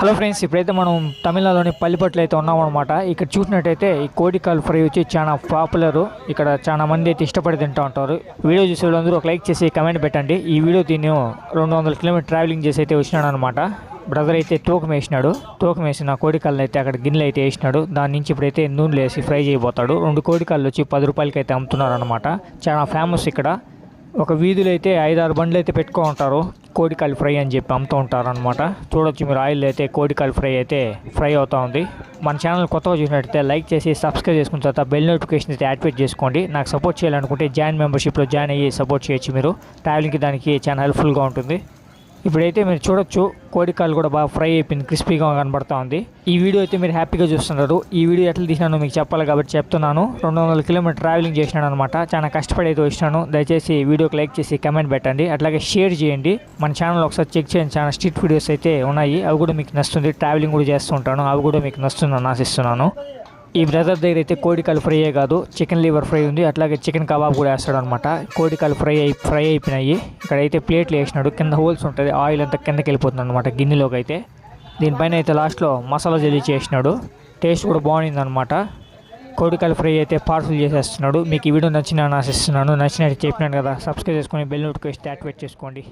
Hello friends ఇప్పుడైతే మనం తమిళనాడులోని పల్లిపట్లు అయితే ఉన్నామన్నమాట ఇక్కడ చూసినట్టయితే ఈ కోడికాలు ఫ్రై వచ్చి చాలా పాపులర్. ఇక్కడ చాలా మంది అయితే ఇష్టపడి తింటూ ఉంటారు. వీడియో చూసే వాళ్ళందరూ ఒక లైక్ చేసి కమెంట్ పెట్టండి. ఈ వీడియో దీన్ని రెండు వందల కిలోమీటర్ ట్రావెలింగ్ చేసి అయితే వచ్చినాడు అనమాట బ్రదర్ అయితే తూకం వేసినాడు. తూకం వేసిన కోడికాలను అయితే అక్కడ గిన్నెలు అయితే వేసినాడు. దాని నుంచి ఇప్పుడైతే నూనెలు వేసి ఫ్రై చేయబోతాడు. రెండు కోడికాళ్ళు వచ్చి పది రూపాయలకి అయితే అమ్ముతున్నారు అనమాట చాలా ఫేమస్ ఇక్కడ. ఒక వీధిలో అయితే ఐదారు బండ్లు అయితే పెట్టుకో ఉంటారు. కోడికాలు ఫ్రై అని చెప్పి అమ్ముతూ ఉంటారు అనమాట చూడొచ్చు మీరు ఆయిల్ అయితే కోడికాయలు ఫ్రై అయితే ఫ్రై అవుతూ ఉంది. మన ఛానల్ కొత్తగా చూసినట్టయితే లైక్ చేసి సబ్స్క్రైబ్ చేసుకున్న తర్వాత బెల్ నోటిఫికేషన్ అయితే యాక్టివేట్ చేసుకోండి. నాకు సపోర్ట్ చేయాలనుకుంటే జాయిన్ మెంబర్షిప్లో జాయిన్ అయ్యి సపోర్ట్ చేయొచ్చు మీరు. ట్రావెలింగ్కి దానికి చాలా హెల్ప్ఫుల్గా ఉంటుంది. ఇప్పుడైతే మీరు చూడొచ్చు కోడికాయలు కూడా బాగా ఫ్రై అయిపోయింది క్రిస్పీగా కనబడతా ఉంది. ఈ వీడియో అయితే మీరు హ్యాపీగా చూస్తున్నారు. ఈ వీడియో ఎట్లా తీసినానో మీకు చెప్పాలి కాబట్టి చెప్తున్నాను. రెండు వందల కిలోమీటర్ ట్రావెలింగ్ చేసినాను అనమాట చాలా కష్టపడి అయితే వచ్చినాను. దయచేసి వీడియోకి లైక్ చేసి కమెంట్ పెట్టండి. అట్లాగే షేర్ చేయండి. మన ఛానల్ ఒకసారి చెక్ చేయండి. చాలా స్ట్రీట్ వీడియోస్ అయితే ఉన్నాయి. అవి కూడా మీకు నచ్చుతుంది. ట్రావెలింగ్ కూడా చేస్తుంటాను అవి కూడా మీకు నచ్చుతుందని ఆశిస్తున్నాను. ఈ బ్రదర్ దగ్గర అయితే కోడికాయలు ఫ్రై కాదు చికెన్ లివర్ ఫ్రై ఉంది అట్లాగే చికెన్ కబాబ్ కూడా వేస్తాడు అనమాట కోడికాలు ఫ్రై అయి ఫ్రై అయిపోయినాయి. ఇక్కడైతే ప్లేట్లు వేసినాడు కింద హోల్స్ ఉంటుంది ఆయిల్ అంతా కిందకి వెళ్ళిపోతుంది అనమాట గిన్నెలోకి అయితే. దీనిపైన అయితే లాస్ట్లో మసాలా జల్లీ చేసినాడు. టేస్ట్ కూడా బాగుంది అనమాట కోడికాయలు ఫ్రై అయితే పార్సల్ చేసేస్తున్నాడు. మీకు ఈ వీడియో నచ్చిన ఆశిస్తున్నాను. నచ్చినట్టు చెప్పినాను కదా సబ్స్క్రైబ్ చేసుకొని బెల్ నోటిఫికేషన్ యాక్టివేట్ చేసుకోండి.